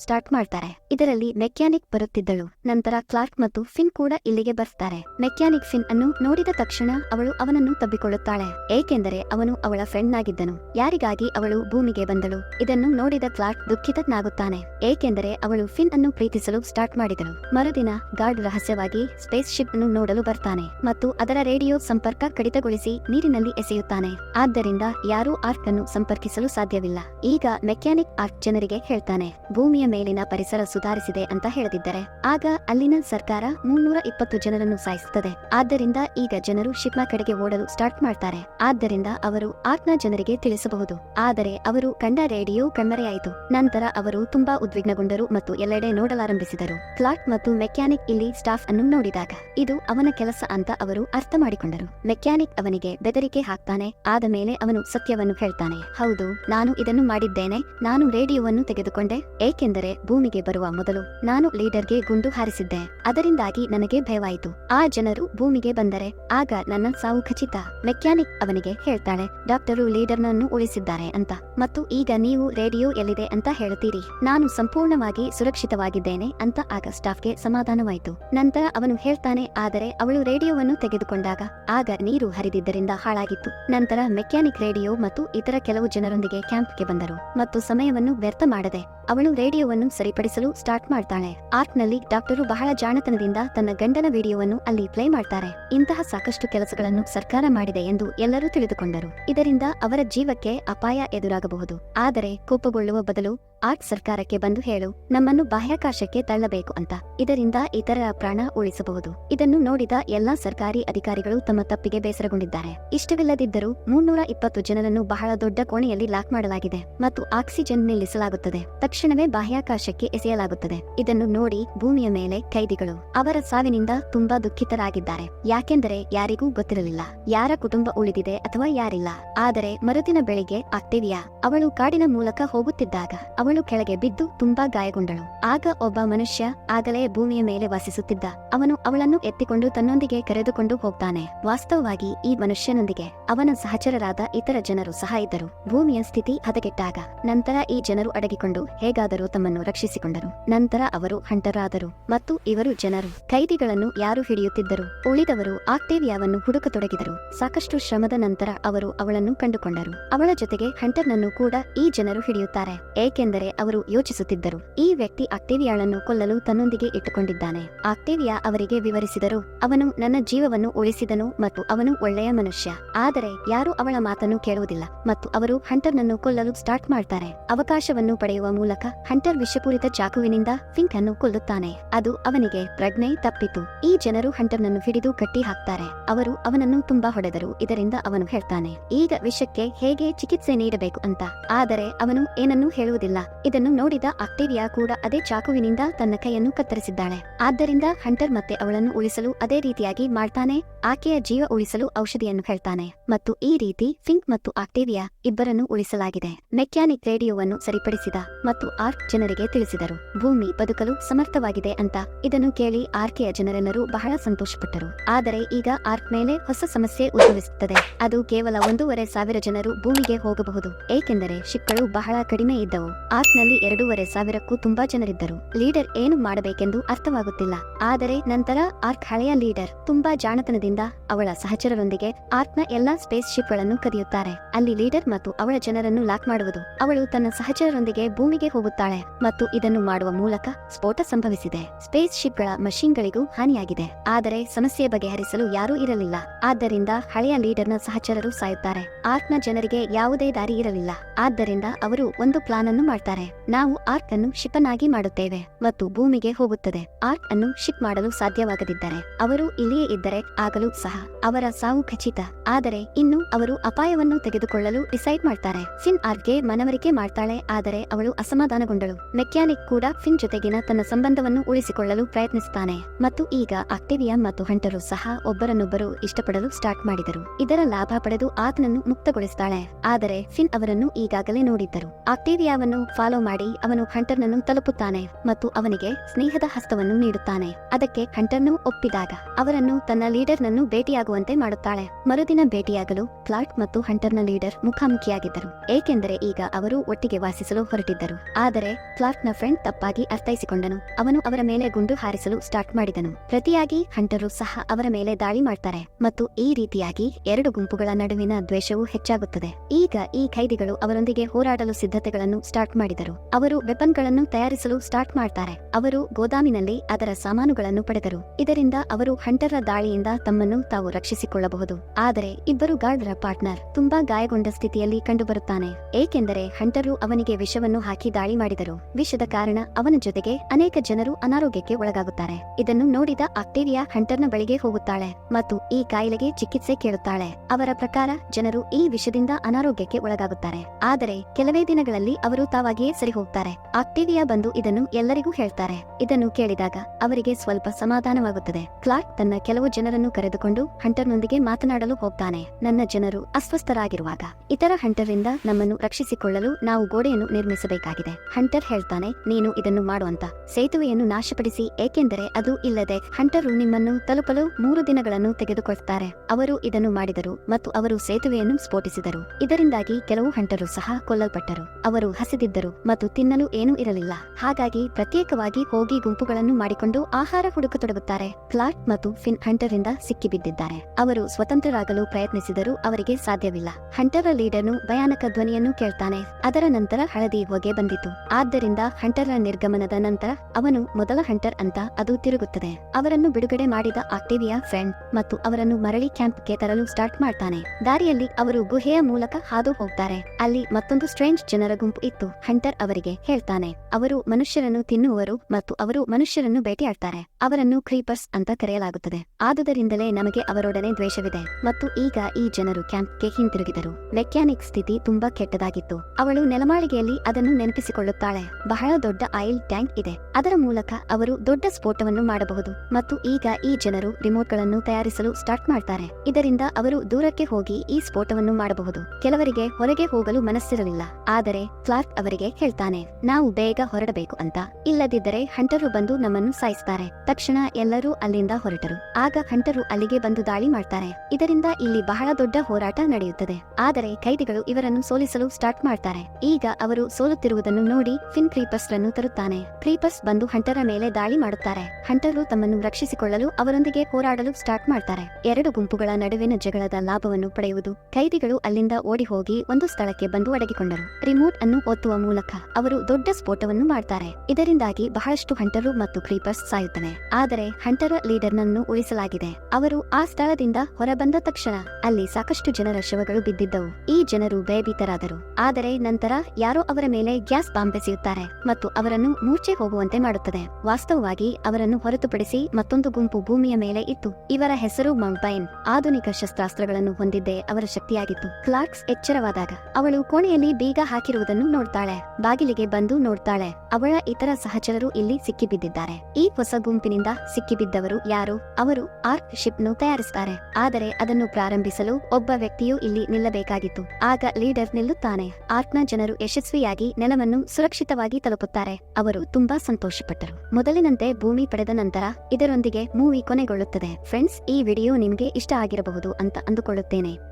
ಸ್ಟಾರ್ಟ್ ಮಾಡ್ತಾರೆ. ಇದರಲ್ಲಿ ಮೆಕ್ಯಾನಿಕ್ ಬರುತ್ತಿದ್ದಳು. ನಂತರ ಕ್ಲಾರ್ಕ್ ಮತ್ತು ಫಿನ್ ಕೂಡ ಇಲ್ಲಿಗೆ ಬರ್ತಾರೆ. ಮೆಕ್ಯಾನಿಕ್ ಫಿನ್ ಅನ್ನು ನೋಡಿದ ತಕ್ಷಣ ಅವಳು ಅವನನ್ನು ತಬ್ಬಿಕೊಳ್ಳುತ್ತಾಳೆ. ಏಕೆಂದರೆ ಅವನು ಅವಳ ಫ್ರೆಂಡ್ ಆಗಿದ್ದನು. ಯಾರಿಗಾಗಿ ಅವಳು ಭೂಮಿಗೆ ಬಂದಳು? ಇದನ್ನು ನೋಡಿದ ಕ್ಲಾರ್ಕ್ ದುಃಖಿತನಾಗುತ್ತಾನೆ. ಏಕೆಂದರೆ ಅವಳು ಫಿನ್ ಅನ್ನು ಪ್ರೀತಿಸಲು ಸ್ಟಾರ್ಟ್ ಮಾಡಿದಳು. ಮರುದಿನ ಗಾರ್ಡ್ ರಹಸ್ಯವಾಗಿ ಸ್ಪೇಸ್ ಶಿಪ್ ಅನ್ನು ನೋಡಲು ಬರ್ತಾನೆ ಮತ್ತು ಅದರ ರೇಡಿಯೋ ಸಂಪರ್ಕ ಕಡಿತಗೊಳಿಸಿ ನೀರಿನಲ್ಲಿ ಎಸೆಯುತ್ತಾನೆ. ಆದ್ದರಿಂದ ಯಾರೂ ಆರ್ಕ್ ಅನ್ನು ಸಂಪರ್ಕಿಸಲು ಸಾಧ್ಯವಿಲ್ಲ. ಈಗ ಮೆಕ್ಯಾನಿಕ್ ಆರ್ಕ್ ಜನರಿಗೆ ಹೇಳ್ತಾನೆ, ಭೂಮಿಯ ಮೇಲಿನ ಪರಿಸರ ಸುಧಾರಿಸಿದೆ ಅಂತ ಹೇಳದಿದ್ದರೆ, ಆಗ ಅಲ್ಲಿನ ಸರ್ಕಾರ ಮುನ್ನೂರ ಇಪ್ಪತ್ತು ಜನರನ್ನು ಸಾಯಿಸುತ್ತದೆ. ಆದ್ದರಿಂದ ಈಗ ಜನರು ಶಿಪ್ನ ಕಡೆಗೆ ಓಡಲು ಸ್ಟಾರ್ಟ್ ಮಾಡ್ತಾರೆ. ಆದ್ದರಿಂದ ಅವರು ಆರ್ಕ್ನ ಜನರಿಗೆ ತಿಳಿಸಬಹುದು. ಆದರೆ ಅವರು ಕಂಡ ರೇಡಿಯೋ ಕಣ್ಮರೆಯಾಯಿತು. ನಂತರ ಅವರು ತುಂಬಾ ಉದ್ವಿಗ್ನಗೊಂಡರು ಮತ್ತು ಎಲ್ಲೆಡೆ ನೋಡಲಾರಂಭಿಸಿದರು. ಫ್ಲಾಟ್ ಮತ್ತು ಮೆಕ್ಯಾನಿಕ್ ಇಲ್ಲಿ ಸ್ಟಾಫ್ ಅನ್ನು ನೋಡಿದಾಗ, ಇದು ಅವನ ಕೆಲಸ ಅಂತ ಅವರು ಅರ್ಥ ಮಾಡಿಕೊಂಡರು. ಮೆಕ್ಯಾನಿಕ್ ಅವನಿಗೆ ಬೆದರಿಕೆ ಹಾಕ್ತಾನೆ, ಆದ ಮೇಲೆ ಅವನು ಸತ್ಯವನ್ನು ಹೇಳ್ತಾನೆ, ಹೌದು, ನಾನು ಇದನ್ನು ಮಾಡಿದ್ದೇನೆ. ನಾನು ರೇಡಿಯೋವನ್ನು ತೆಗೆದುಕೊಂಡೆ, ಏಕೆಂದರೆ ಭೂಮಿಗೆ ಬರುವ ಮೊದಲು ನಾನು ಲೀಡರ್ಗೆ ಗುಂಡು ಹಾರಿಸಿದ್ದೆ. ಅದರಿಂದಾಗಿ ನನಗೆ ಭಯವಾಯಿತು. ಆ ಜನರು ಭೂಮಿಗೆ ಬಂದರೆ ಆಗ ನನ್ನ ಸಾವು ಖಚಿತ ಮೆಕ್ಯಾನಿಕ್ ಅವನಿಗೆ ಹೇಳ್ತಾಳೆ, ಡಾಕ್ಟರು ಲೀಡರ್ನನ್ನು ಉಳಿಸಿದ್ದಾರೆ ಅಂತ. ಮತ್ತು ಈಗ ನೀವು ರೇಡಿಯೋ ಎಲ್ಲಿದೆ ಅಂತ ಹೇಳ್ತೀರಿ ನಾನು ಸಂಪೂರ್ಣವಾಗಿ ಸುರಕ್ಷಿತವಾಗಿದ್ದೇನೆ ಅಂತ ಆಗ ಸ್ಟಾಫ್ಗೆ ಸಮಾಧಾನವಾಯಿತು. ನಂತರ ಅವನು ಹೇಳ್ತಾನೆ, ಆದರೆ ಅವಳು ರೇಡಿಯೋವನ್ನು ತೆಗೆದುಕೊಂಡಾಗ ಆಗ ನೀರು ಹರಿದಿದ್ದರಿಂದ ಹಾಳಾಗಿತ್ತು. ನಂತರ ಮೆಕ್ಯಾನಿಕ್ ರೇಡಿಯೋ ಮತ್ತು ಇತರ ಕೆಲವು ಜನರೊಂದಿಗೆ ಕ್ಯಾಂಪ್ಗೆ ಬಂದರು. ಸಮಯವನ್ನು ವ್ಯರ್ಥ ಮಾಡದೆ ಅವಳು ರೇಡಿಯೋವನ್ನು ಸರಿಪಡಿಸಲು ಸ್ಟಾರ್ಟ್ ಮಾಡ್ತಾಳೆ. ಆರ್ಕ್ನಲ್ಲಿ ಡಾಕ್ಟರು ಬಹಳ ಜಾಣತನದಿಂದ ತನ್ನ ಗಂಡನ ವಿಡಿಯೋವನ್ನು ಅಲ್ಲಿ ಪ್ಲೇ ಮಾಡ್ತಾರೆ. ಇಂತಹ ಸಾಕಷ್ಟು ಕೆಲಸಗಳನ್ನು ಸರ್ಕಾರ ಮಾಡಿದೆ ಎಂದು ಎಲ್ಲರೂ ತಿಳಿದುಕೊಂಡರು. ಇದರಿಂದ ಅವರ ಜೀವಕ್ಕೆ ಅಪಾಯ ಎದುರಾಗಬಹುದು. ಆದರೆ ಕೋಪಗೊಳ್ಳುವ ಬದಲು ಆರ್ಕ್ ಸರ್ಕಾರಕ್ಕೆ ಬಂದು ಹೇಳು, ನಮ್ಮನ್ನು ಬಾಹ್ಯಾಕಾಶಕ್ಕೆ ತಳ್ಳಬೇಕು ಅಂತ. ಇದರಿಂದ ಇತರರ ಪ್ರಾಣ ಉಳಿಸಬಹುದು. ಇದನ್ನು ನೋಡಿದ ಎಲ್ಲಾ ಸರ್ಕಾರಿ ಅಧಿಕಾರಿಗಳು ತಮ್ಮ ತಪ್ಪಿಗೆ ಬೇಸರಗೊಂಡಿದ್ದಾರೆ. ಇಷ್ಟವಿಲ್ಲದಿದ್ದರೂ ಮುನ್ನೂರ ಇಪ್ಪತ್ತು ಜನರನ್ನು ಬಹಳ ದೊಡ್ಡ ಕೋಣೆಯಲ್ಲಿ ಲಾಕ್ ಮಾಡಲಾಗಿದೆ ಮತ್ತು ಆಕ್ಸಿಜನ್ ನಿಲ್ಲಿಸಲಾಗುತ್ತದೆ. ತಕ್ಷಣವೇ ಬಾಹ್ಯಾಕಾಶಕ್ಕೆ ಎಸೆಯಲಾಗುತ್ತದೆ. ಇದನ್ನು ನೋಡಿ ಭೂಮಿಯ ಮೇಲೆ ಕೈದಿಗಳು. ಅವರ ಸಾವಿನಿಂದ ತುಂಬಾ ದುಃಖಿತರಾಗಿದ್ದಾರೆ. ಯಾಕೆಂದರೆ ಯಾರಿಗೂ ಗೊತ್ತಿರಲಿಲ್ಲ. ಯಾರ ಕುಟುಂಬ ಉಳಿದಿದೆ ಅಥವಾ ಯಾರಿಲ್ಲ. ಆದರೆ ಮರುದಿನ ಬೆಳಿಗ್ಗೆ ಆಕ್ಟೇವಿಯಾ ಅವಳು ಕಾಡಿನ ಮೂಲಕ ಹೋಗುತ್ತಿದ್ದಾಗ ಅವಳು ಕೆಳಗೆ ಬಿದ್ದು ತುಂಬಾ ಗಾಯಗೊಂಡಳು. ಆಗ ಒಬ್ಬ ಮನುಷ್ಯ ಆಗಲೇ ಭೂಮಿಯ ಮೇಲೆ ವಾಸಿಸುತ್ತಿದ್ದ. ಅವನು ಅವಳನ್ನು ಎತ್ತಿಕೊಂಡು ತನ್ನೊಂದಿಗೆ ಕರೆದುಕೊಂಡು ಹೋಗ್ತಾನೆ. ವಾಸ್ತವವಾಗಿ ಈ ಮನುಷ್ಯನೊಂದಿಗೆ ಅವನ ಸಹಚರರಾದ ಇತರ ಜನರು ಸಹ ಇದ್ದರು. ಭೂಮಿಯ ಸ್ಥಿತಿ ಹದಗೆಟ್ಟಾಗ ನಂತರ ಈ ಜನರು ಅಡಗಿಕೊಂಡು ಹೇಗಾದರೂ ತಮ್ಮನ್ನು ರಕ್ಷಿಸಿಕೊಂಡರು. ನಂತರ ಅವರು ಹಂಟರಾದರು ಮತ್ತು ಇವರು ಜನರು. ಕೈದಿಗಳನ್ನು ಯಾರು ಹಿಡಿಯುತ್ತಿದ್ದರು? ಉಳಿದವರು ಆಕ್ಟೇವಿಯಾವನ್ನು ಹುಡುಕತೊಡಗಿದರು. ಸಾಕಷ್ಟು ಶ್ರಮದ ನಂತರ ಅವರು ಅವಳನ್ನು ಕಂಡುಕೊಂಡರು. ಅವಳ ಜೊತೆಗೆ ಹಂಟರ್ನನ್ನು ಕೂಡ ಈ ಜನರು ಹಿಡಿಯುತ್ತಾರೆ. ಏಕೆಂದರೆ ಅವರು ಯೋಚಿಸುತ್ತಿದ್ದರು. ಈ ವ್ಯಕ್ತಿ ಆಕ್ಟೇವಿಯಾಳನ್ನು ಕೊಲ್ಲಲು ತನ್ನೊಂದಿಗೆ ಇಟ್ಟುಕೊಂಡಿದ್ದಾನೆ. ಆಕ್ಟೇವಿಯಾ ಅವರಿಗೆ ವಿವರಿಸಿದರು, ಅವನು ನನ್ನ ಜೀವವನ್ನು ಉಳಿಸಿದನು ಮತ್ತು ಅವನು ಒಳ್ಳೆಯ ಮನುಷ್ಯ. ಆದರೆ ಯಾರು ಅವಳ ಮಾತನ್ನು ಕೇಳುವುದಿಲ್ಲ ಮತ್ತು ಅವರು ಹಂಟರ್ನನ್ನು ಕೊಲ್ಲಲು ಸ್ಟಾರ್ಟ್ ಮಾಡ್ತಾರೆ. ಅವಕಾಶವನ್ನು ಪಡೆಯುವ ಮೂಲಕ ಹಂಟರ್ ವಿಷಪೂರಿತ ಚಾಕುವಿನಿಂದ ಫಿಂಕ್ ಅನ್ನು ಕೊಲ್ಲುತ್ತಾನೆ. ಅದು ಅವನಿಗೆ ಪ್ರಜ್ಞೆ ತಪ್ಪಿತು. ಈ ಜನರು ಹಂಟರ್ನನ್ನು ಹಿಡಿದು ಕಟ್ಟಿ ಹಾಕ್ತಾರೆ. ಅವರು ಅವನನ್ನು ತುಂಬಾ ಹೊಡೆದರು, ಇದರಿಂದ ಅವನು ಹೇಳ್ತಾನೆ, ಈಗ ವಿಷಕ್ಕೆ ಹೇಗೆ ಚಿಕಿತ್ಸೆ ನೀಡಬೇಕು ಅಂತ. ಆದರೆ ಅವನು ಏನನ್ನೂ ಹೇಳುವುದಿಲ್ಲ. ಇದನ್ನು ನೋಡಿದ ಆಕ್ಟೇರಿಯಾ ಕೂಡ ಅದೇ ಚಾಕುವಿನಿಂದ ತನ್ನ ಕೈಯನ್ನು ಕತ್ತರಿಸಿದ್ದಾಳೆ. ಆದ್ದರಿಂದ ಹಂಟರ್ ಮತ್ತೆ ಅವಳನ್ನು ಉಳಿಸಲು ಅದೇ ರೀತಿಯಾಗಿ ಮಾಡ್ತಾನೆ, ಆಕೆಯ ಜೀವ ಉಳಿಸಲು ಔಷಧಿಯನ್ನು ಹೇಳ್ತಾನೆ. ಮತ್ತು ಈ ರೀತಿ ಫಿಂಕ್ ಮತ್ತು ಆಕ್ಟೇವಿಯಾ ಇಬ್ಬರನ್ನು ಉಳಿಸಲಾಗಿದೆ. ಮೆಕ್ಯಾನಿಕ್ ರೇಡಿಯೋವನ್ನು ಸರಿಪಡಿಸಿದ ಮತ್ತು ಆರ್ಕ್ ಜನರಿಗೆ ತಿಳಿಸಿದರು. ಭೂಮಿ ಬದುಕಲು ಸಮರ್ಥವಾಗಿದೆ ಅಂತ ಇದನ್ನು ಕೇಳಿ ಆರ್ಕೆಯ ಜನರೆಲ್ಲರೂ ಬಹಳ ಸಂತೋಷಪಟ್ಟರು. ಆದರೆ ಈಗ ಆರ್ಕ್ ಮೇಲೆ ಹೊಸ ಸಮಸ್ಯೆ ಉದ್ಭವಿಸುತ್ತದೆ. ಅದು ಕೇವಲ ಒಂದೂವರೆ ಸಾವಿರ ಜನರು ಭೂಮಿಗೆ ಹೋಗಬಹುದು. ಏಕೆಂದರೆ ಶಿಪ್ಗಳು ಬಹಳ ಕಡಿಮೆ ಇದ್ದವು. ಆರ್ಕ್ನಲ್ಲಿ ಎರಡೂವರೆ ಸಾವಿರಕ್ಕೂ ತುಂಬಾ ಜನರಿದ್ದರು. ಲೀಡರ್ ಏನು ಮಾಡಬೇಕೆಂದು ಅರ್ಥವಾಗುತ್ತಿಲ್ಲ. ಆದರೆ ನಂತರ ಆರ್ಕ್ ಹಳೆಯ ಲೀಡರ್, ತುಂಬಾ ಜಾಣತನದಿಂದ ಅವಳ ಸಹಚರರೊಂದಿಗೆ ಆರ್ಕ್ನ ಎಲ್ಲಾ ಸ್ಪೇಸ್ ಶಿಪ್ಗಳನ್ನು ಕದಿಯುತ್ತಾರೆ. ಅಲ್ಲಿ ಲೀಡರ್ ಮತ್ತು ಅವಳ ಜನರನ್ನು ಲಾಕ್ ಮಾಡುವುದು. ಅವಳು ತನ್ನ ಸಹಚರರೊಂದಿಗೆ ಭೂಮಿಗೆ ಹೋಗುತ್ತಾಳೆ ಮತ್ತು ಇದನ್ನು ಮಾಡುವ ಮೂಲಕ ಸ್ಫೋಟ ಸಂಭವಿಸಿದೆ. ಸ್ಪೇಸ್ ಶಿಪ್ಗಳ ಮಷೀನ್ಗಳಿಗೂ ಹಾನಿಯಾಗಿದೆ. ಆದರೆ ಸಮಸ್ಯೆ ಬಗೆಹರಿಸಲು ಯಾರೂ ಇರಲಿಲ್ಲ. ಆದ್ದರಿಂದ ಹಳೆಯ ಲೀಡರ್ನ ಸಹಚರರು ಸಾಯುತ್ತಾರೆ. ಆರ್ಕ್ನ ಜನರಿಗೆ ಯಾವುದೇ ದಾರಿ ಇರಲಿಲ್ಲ. ಆದ್ದರಿಂದ ಅವರು ಒಂದು ಪ್ಲಾನ್ ಅನ್ನು ಮಾಡ್ತಾರೆ. ನಾವು ಆರ್ಕ್ ಅನ್ನು ಶಿಪ್ ಅನ್ನಾಗಿ ಮಾಡುತ್ತೇವೆ ಮತ್ತು ಭೂಮಿಗೆ ಹೋಗುತ್ತದೆ. ಆರ್ಕ್ ಅನ್ನು ಶಿಪ್ ಮಾಡಲು ಸಾಧ್ಯವಾಗದಿದ್ದರೆ ಅವರು ಇಲ್ಲಿಯೇ ಇದ್ದರೆ ಆಗಲು ಸಹ ಅವರ ಸಾವು ಖಚಿತ. ಆದರೆ ಇನ್ನು ಅವರು ಅಪಾಯವನ್ನು ತೆಗೆದುಕೊಳ್ಳಲು ಡಿಸೈಡ್ ಮಾಡ್ತಾರೆ. ಫಿನ್ ಆರ್ಕ್ಗೆ ಮನವರಿಕೆ ಮಾಡ್ತಾಳೆ, ಆದರೆ ಅವಳು ಅಸಮಾಧಾನಗೊಂಡಳು. ಮೆಕ್ಯಾನಿಕ್ ಕೂಡ ಫಿನ್ ಜೊತೆಗಿನ ತನ್ನ ಸಂಬಂಧವನ್ನು ಉಳಿಸಿಕೊಳ್ಳಲು ಪ್ರಯತ್ನಿಸುತ್ತಾನೆ ಮತ್ತು ಈಗ ಆಕ್ಟಿವಿಯಾ ಮತ್ತು ಹಂಟರು ಸಹ ಒಬ್ಬರನ್ನೊಬ್ಬರು ಇಷ್ಟಪಡಲು ಸ್ಟಾರ್ಟ್ ಮಾಡಿದರು. ಇದರ ಲಾಭ ಪಡೆದು ಆತನನ್ನು ಮುಕ್ತಗೊಳಿಸುತ್ತಾಳೆ ಆದರೆ ಫಿನ್ ಅವರನ್ನು ಈಗಾಗಲೇ ನೋಡಿದ್ದರು. ಆಕ್ಟಿವಿಯಾವನ್ನು ಫಾಲೋ ಮಾಡಿ ಅವನು ಹಂಟರ್ನನ್ನು ತಲುಪುತ್ತಾನೆ ಮತ್ತು ಅವನಿಗೆ ಸ್ನೇಹದ ಹಸ್ತವನ್ನು ನೀಡುತ್ತಾನೆ. ಅದಕ್ಕೆ ಹಂಟರ್ನು ಒಪ್ಪಿದಾಗ ಅವರನ್ನು ತನ್ನ ಲೀಡರ್ನನ್ನು ಭೇಟಿಯಾಗುವಂತೆ ಮಾಡುತ್ತಾಳೆ. ಮರುದಿನ ಭೇಟಿಯಾಗಲು ಕ್ಲಾರ್ಕ್ ಮತ್ತು ಹಂಟರ್ನ ಲೀಡರ್ ಮುಖಾಮುಖಿಯಾಗಿದ್ದರು. ಏಕೆಂದರೆ ಈಗ ಅವರು ಒಟ್ಟಿಗೆ ವಾಸಿಸಲು ಹೊರಟಿದ್ದರು. ಆದರೆ ಕ್ಲಾರ್ಕ್ನ ಫ್ರೆಂಡ್ ತಪ್ಪಾಗಿ ಅರ್ಥೈಸಿಕೊಂಡನು. ಅವನು ಅವರ ಮೇಲೆ ಗುಂಡು ಹಾರಿಸಲು ಸ್ಟಾರ್ಟ್ ಮಾಡಿದನು. ಪ್ರತಿಯಾಗಿ ಹಂಟರು ಸಹ ಅವರ ಮೇಲೆ ದಾಳಿ ಮಾಡ್ತಾರೆ ಮತ್ತು ಈ ರೀತಿಯಾಗಿ ಎರಡು ಗುಂಪುಗಳ ನಡುವಿನ ದ್ವೇಷವು ಹೆಚ್ಚಾಗುತ್ತದೆ. ಈಗ ಈ ಖೈದಿಗಳು ಅವರೊಂದಿಗೆ ಹೋರಾಡಲು ಸಿದ್ಧತೆಗಳನ್ನು ಸ್ಟಾರ್ಟ್ ಮಾಡಿದರು. ಅವರು ವೆಪನ್ಗಳನ್ನು ತಯಾರಿಸಲು ಸ್ಟಾರ್ಟ್ ಮಾಡ್ತಾರೆ. ಅವರು ಗೋದಾಮಿನಲ್ಲಿ ಅದರ ಸಾಮಾನುಗಳನ್ನು ಪಡೆದರು. ಇದರಿಂದ ಅವರು ಹಂಟರ ದಾಳಿಯಿಂದ ತಮ್ಮನ್ನು ತಾವು ರಕ್ಷಿಸಿಕೊಳ್ಳಬಹುದು. ಆದರೆ ಇಬ್ಬರು ಗಾರ್ಡ್ರ ಪಾರ್ಟ್ನರ್ ತುಂಬಾ ಗಾಯಗೊಂಡ ಸ್ಥಿತಿಯಲ್ಲಿ ಕಂಡುಬರುತ್ತಾನೆ. ಏಕೆಂದರೆ ಹಂಟರು ಅವನಿಗೆ ವಿಷವನ್ನು ಹಾಕಿ ದಾಳಿ ಮಾಡಿದರು. ವಿಷದ ಕಾರಣ ಅವನ ಜೊತೆಗೆ ಅನೇಕ ಜನರು ಅನಾರೋಗ್ಯಕ್ಕೆ ಒಳಗಾಗುತ್ತಾರೆ. ಇದನ್ನು ನೋಡಿದ ಆಕ್ಟೇರಿಯಾ ಹಂಟರ್ನ ಬಳಿಗೆ ಹೋಗುತ್ತಾಳೆ ಮತ್ತು ಈ ಕಾಯಿಲೆಗೆ ಚಿಕಿತ್ಸೆ ಕೇಳುತ್ತಾಳೆ. ಅವರ ಪ್ರಕಾರ ಜನರು ಈ ವಿಷದಿಂದ ಅನಾರೋಗ್ಯಕ್ಕೆ ಒಳಗಾಗುತ್ತಾರೆ. ಆದರೆ ಕೆಲವೇ ದಿನಗಳಲ್ಲಿ ಅವರು ತಾವಾಗಿಯೇ ಸರಿ ಹೋಗ್ತಾರೆ ಆಕ್ಟೇವಿಯಾ ಬಂದು ಇದನ್ನು ಎಲ್ಲರಿಗೂ ಹೇಳ್ತಾರೆ. ಇದನ್ನು ಕೇಳಿದಾಗ ಅವರಿಗೆ ಸ್ವಲ್ಪ ಸಮಾಧಾನವಾಗುತ್ತದೆ. ಕ್ಲಾರ್ಕ್ ತನ್ನ ಕೆಲವು ಜನರನ್ನು ಕರೆದುಕೊಂಡು ಹಂಟರ್ನೊಂದಿಗೆ ಮಾತನಾಡಲು ಹೋಗ್ತಾನೆ. ನನ್ನ ಜನರು ಅಸ್ವಸ್ಥರಾಗಿರುವಾಗ ಇತರ ಹಂಟರ್ರಿಂದ ನಮ್ಮನ್ನು ರಕ್ಷಿಸಿಕೊಳ್ಳಲು ನಾವು ಗೋಡೆಯನ್ನು ನಿರ್ಮಿಸಬೇಕಾಗಿದೆ. ಹಂಟರ್ ಹೇಳ್ತಾನೆ, ನೀನು ಇದನ್ನು ಮಾಡುವಂತ ಸೇತುವೆಯನ್ನು ನಾಶಪಡಿಸಿ, ಏಕೆಂದರೆ ಅದು ಇಲ್ಲದೆ ಹಂಟರು ನಿಮ್ಮನ್ನು ತಲುಪಲು ಮೂರು ದಿನಗಳನ್ನು ತೆಗೆದುಕೊಳ್ತಾರೆ. ಅವರು ಇದನ್ನು ಮಾಡಿದರು ಮತ್ತು ಅವರು ಸೇತುವೆಯನ್ನು ಸ್ಫೋಟಿಸಿದರು. ಇದರಿಂದಾಗಿ ಕೆಲವು ಹಂಟರು ಸಹ ಕೊಲ್ಲಲ್ಪಟ್ಟರು. ಅವರು ಹಸಿದಿದ್ದರು. ಮತ್ತು ತಿನ್ನಲು ಏನೂ ಇರಲಿಲ್ಲ. ಹಾಗಾಗಿ ಪ್ರತ್ಯೇಕವಾಗಿ ಹೋಗಿ ಗುಂಪುಗಳನ್ನು ಮಾಡಿಕೊಂಡು ಆಹಾರ ಹುಡುಕತೊಡಗುತ್ತಾರೆ. ಕ್ಲಾಟ್ ಮತ್ತು ಫಿನ್ ಹಂಟರಿಂದ ಸಿಕ್ಕಿಬಿದ್ದಿದ್ದಾರೆ. ಅವರು ಸ್ವತಂತ್ರರಾಗಲು ಪ್ರಯತ್ನಿಸಿದರೂ ಅವರಿಗೆ ಸಾಧ್ಯವಿಲ್ಲ. ಹಂಟರ ಲೀಡರ್ನು ಭಯಾನಕ ಧ್ವನಿಯನ್ನು ಕೇಳ್ತಾನೆ. ಅದರ ನಂತರ ಹಳದಿ ಹೊಗೆ ಬಂದಿತು. ಆದ್ದರಿಂದ ಹಂಟರ ನಿರ್ಗಮನದ ನಂತರ ಅವನು ಮೊದಲ ಹಂಟರ್ ಅಂತ ಅದು ತಿರುಗುತ್ತದೆ. ಅವರನ್ನು ಬಿಡುಗಡೆ ಮಾಡಿದ ಆಕ್ಟಿವಿಯಾ ಫ್ರೆಂಡ್ ಮತ್ತು ಅವರನ್ನು ಮರಳಿ ಕ್ಯಾಂಪ್ಗೆ ತರಲು ಸ್ಟಾರ್ಟ್ ಮಾಡ್ತಾನೆ. ದಾರಿಯಲ್ಲಿ ಅವರು ಗುಹೆಯ ಮೂಲಕ ಹಾದು ಹೋಗ್ತಾರೆ. ಅಲ್ಲಿ ಮತ್ತೊಂದು ಸ್ಟ್ರೇಂಜ್ ಜನರ ಗುಂಪು ಇತ್ತು. ಹಂಟರ್ ಅವರಿಗೆ ಹೇಳ್ತಾನೆ, ಅವರು ಮನುಷ್ಯರನ್ನು ತಿನ್ನುವರು ಮತ್ತು ಅವರು ಮನುಷ್ಯರನ್ನು ಭೇಟಿಯಾಡ್ತಾರೆ ಅವರನ್ನು ಕ್ರೀಪರ್ಸ್ ಅಂತ ಕರೆಯಲಾಗುತ್ತದೆ. ಆದುದರಿಂದಲೇ ನಮಗೆ ಅವರೊಡನೆ ದ್ವೇಷವಿದೆ. ಮತ್ತು ಈಗ ಈ ಜನರು ಕ್ಯಾಂಪ್ಗೆ ಹಿಂತಿರುಗಿದರು. ಮೆಕ್ಯಾನಿಕ್ ಸ್ಥಿತಿ ತುಂಬಾ ಕೆಟ್ಟದಾಗಿತ್ತು. ಅವಳು ನೆಲಮಾಳಿಗೆಯಲ್ಲಿ ಅದನ್ನು ನೆನಪಿಸಿಕೊಳ್ಳುತ್ತಾಳೆ. ಬಹಳ ದೊಡ್ಡ ಆಯಿಲ್ ಟ್ಯಾಂಕ್ ಇದೆ. ಅದರ ಮೂಲಕ ಅವರು ದೊಡ್ಡ ಸ್ಫೋಟವನ್ನು ಮಾಡಬಹುದು. ಮತ್ತು ಈಗ ಈ ಜನರು ರಿಮೋಟ್ಗಳನ್ನು ತಯಾರಿಸಲು ಸ್ಟಾರ್ಟ್ ಮಾಡ್ತಾರೆ. ಇದರಿಂದ ಅವರು ದೂರಕ್ಕೆ ಹೋಗಿ ಈ ಸ್ಫೋಟವನ್ನು ಮಾಡಬಹುದು. ಕೆಲವರಿಗೆ ಹೊರಗೆ ಹೋಗಲು ಮನಸ್ಸಿರಲಿಲ್ಲ. ಆದರೆ ಕ್ಲಾರ್ಕ್ ಅವರಿಗೆ ಹೇಳ್ತಾನೆ. ನಾವು ಬೇಗ ಹೊರಡಬೇಕು ಅಂತ. ಇಲ್ಲದಿದ್ದರೆ ಹಂಟರು ಬಂದು ನಮ್ಮನ್ನು ಸಾಯಿಸ್ತಾರೆ. ತಕ್ಷಣ ಎಲ್ಲರೂ ಅಲ್ಲಿಂದ ಹೊರಟರು. ಆಗ ಹಂಟರು ಅಲ್ಲಿಗೆ ಬಂದು ದಾಳಿ ಮಾಡ್ತಾರೆ. ಇದರಿಂದ ಇಲ್ಲಿ ಬಹಳ ದೊಡ್ಡ ಹೋರಾಟ ನಡೆಯುತ್ತದೆ. ಆದರೆ ಕೈದಿಗಳು ಇವರನ್ನು ಸೋಲಿಸಲು ಸ್ಟಾರ್ಟ್ ಮಾಡ್ತಾರೆ. ಈಗ ಅವರು ಸೋಲುತ್ತಿರುವುದನ್ನು ನೋಡಿ ಫಿನ್ ಕ್ರೀಪರ್ಸ್ ರನ್ನು ತರುತ್ತಾನೆ. ಕ್ರೀಪರ್ಸ್ ಬಂದು ಹಂಟರ ಮೇಲೆ ದಾಳಿ ಮಾಡುತ್ತಾರೆ. ಹಂಟರು ತಮ್ಮನ್ನು ರಕ್ಷಿಸಿಕೊಳ್ಳಲು ಅವರೊಂದಿಗೆ ಹೋರಾಡಲು ಸ್ಟಾರ್ಟ್ ಮಾಡ್ತಾರೆ. ಎರಡು ಗುಂಪುಗಳ ನಡುವಿನ ಜಗಳದ ಲಾಭವನ್ನು ಪಡೆಯುವುದು. ಕೈದಿಗಳು ಅಲ್ಲಿಂದ ಓಡಿ ಹೋಗಿ ಒಂದು ಸ್ಥಳಕ್ಕೆ ಬಂದು ಅಡಗಿಕೊಂಡರು. ರಿಮೋಟ್ ಅನ್ನು ಒತ್ತುವ ಮೂಲಕ ಅವರು ದೊಡ್ಡ ಸ್ಫೋಟವನ್ನು ಮಾಡ್ತಾರೆ. ಇದರಿಂದಾಗಿ ಬಹಳಷ್ಟು ಹಂಟರು ಮತ್ತು ಕ್ರೀಪರ್ಸ್ ಸಾಯುತ್ತವೆ. ಆದರೆ ಹಂಟರ ಲೀಡರ್ನನ್ನು ಉಳಿಸಲಾಗಿದೆ. ಅವರು ಆ ಸ್ಥಳದಿಂದ ಹೊರಬಂದ ತಕ್ಷಣ ಅಲ್ಲಿ ಸಾಕಷ್ಟು ಜನರ ಶವಗಳು ಬಿದ್ದಿದ್ದವು. ಈ ಜನರು ಭಯಭೀತರಾದರು. ಆದರೆ ನಂತರ ಯಾರೋ ಅವರ ಮೇಲೆ ಗ್ಯಾಸ್ ಬಾಂಬ್ ಎಸೆಯುತ್ತಾರೆ ಮತ್ತು ಅವರನ್ನು ಮೂರ್ಛೆ ಹೋಗುವಂತೆ ಮಾಡುತ್ತದೆ. ವಾಸ್ತವವಾಗಿ ಅವರನ್ನು ಹೊರತುಪಡಿಸಿ ಮತ್ತೊಂದು ಗುಂಪು ಭೂಮಿಯ ಮೇಲೆ ಇತ್ತು. ಇವರ ಹೆಸರು ಮೌಂಟೈನ್. ಆಧುನಿಕ ಶಸ್ತ್ರಾಸ್ತ್ರಗಳನ್ನು ಹೊಂದಿದ್ದೇ ಅವರ ಶಕ್ತಿಯಾಗಿತ್ತು. ಕ್ಲಾರ್ಕ್ಸ್ ಎಚ್ಚರವಾದಾಗ ಅವಳು ಕೋಣೆಯಲ್ಲಿ ಬೀಗ ಹಾಕಿರುವುದನ್ನು ನೋಡ್ತಾಳೆ. ಬಾಗಿಲಿಗೆ ಬಂದು ನೋಡ್ತಾಳೆ. ಅವಳ ಇತರ ಸಹಚರರು ಇಲ್ಲಿ ಸಿಕ್ಕಿಬಿದ್ದಿದ್ದಾರೆ. ಈ ಹೊಸ ಗುಂಪಿನಿಂದ ಸಿಕ್ಕಿಬಿದ್ದವರು ಯಾರು? ಅವರು ಆರ್ಕ್ ಶಿಪ್ ನು ತಯಾರಿಸುತ್ತಾರೆ ಆದರೆ ಅದನ್ನು ಪ್ರಾರಂಭಿಸಲು ಒಬ್ಬ ವ್ಯಕ್ತಿಯು ಇಲ್ಲಿ ನಿಲ್ಲಬೇಕಾಗಿತ್ತು. ಆಗ ಲೀಡರ್ ನಿಲ್ಲುತ್ತಾನೆ. ಆರ್ಕ್ನ ಜನರು ಯಶಸ್ವಿಯಾಗಿ ನೆಲವನ್ನು ಸುರಕ್ಷಿತವಾಗಿ ತಲುಪುತ್ತಾರೆ. ಅವರು ತುಂಬಾ ಸಂತೋಷಪಟ್ಟರು. ಮೊದಲಿನಂತೆ ಭೂಮಿ ಪಡೆದ ನಂತರ ಇದರೊಂದಿಗೆ ಮೂವಿ ಕೊನೆಗೊಳ್ಳುತ್ತದೆ. ಫ್ರೆಂಡ್ಸ್, ಈ ವಿಡಿಯೋ ನಿಮಗೆ ಇಷ್ಟ ಆಗಿರಬಹುದು ಅಂತ ಅಂದುಕೊಳ್ಳುತ್ತೇನೆ.